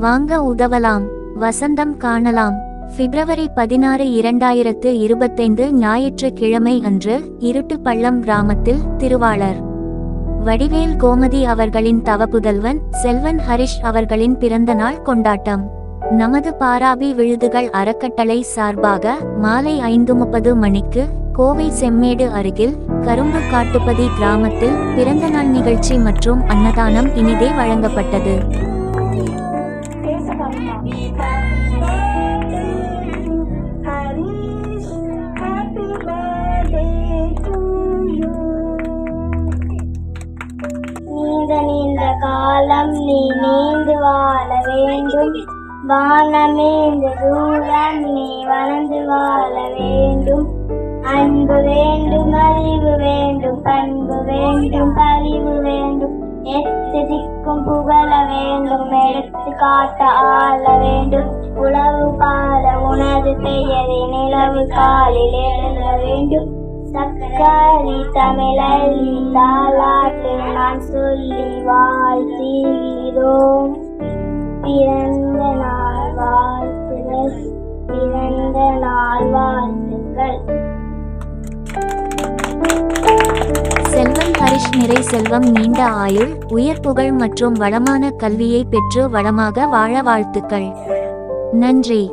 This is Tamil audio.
வாங்க உதவலாம். வசந்தம் காணலாம். பிப்ரவரி பதினாறு இரண்டாயிரத்து இருபத்தைந்து ஞாயிற்றுக்கிழமை அன்று இருட்டு பள்ளம் கிராமத்தில் திருவாளர் வடிவேல் கோமதி அவர்களின் தவப்புதல்வன் செல்வன் ஹரிஷ் அவர்களின் பிறந்த நாள் கொண்டாட்டம். நமது பாராபி விழுதுகள் அறக்கட்டளை சார்பாக மாலை ஐந்து முப்பது மணிக்கு கோவை செம்மேடு அருகில் கரும்பு காட்டுப்பதி கிராமத்தில் பிறந்தநாள் நிகழ்ச்சி மற்றும் அன்னதானம் இனிதே வழங்கப்பட்டது. காலம் நீ நீந்து வாழ வேண்டும். வானமே இந்த தூரம் நீ வளர்ந்து வாழ வேண்டும். அன்பு வேண்டும் அறிவு வேண்டும் பண்பு வேண்டும் பறிவு வேண்டும். எட்டு திக்கும் புகழ வேண்டும் எடுத்து காட்ட ஆள வேண்டும். உழவு பாத உனது பெயரை நிலவு காலில் எழுத வேண்டும். சக்கரி தமிழி தாலாட்டு நான் சொல்லி வாழ்த்தி செல்வன் நிறை செல்வம் நீண்ட ஆயுள் உயர் புகழ் மற்றும் வளமான கல்வியை பெற்று வளமாக வாழ வாழ்த்துக்கள். நன்றி.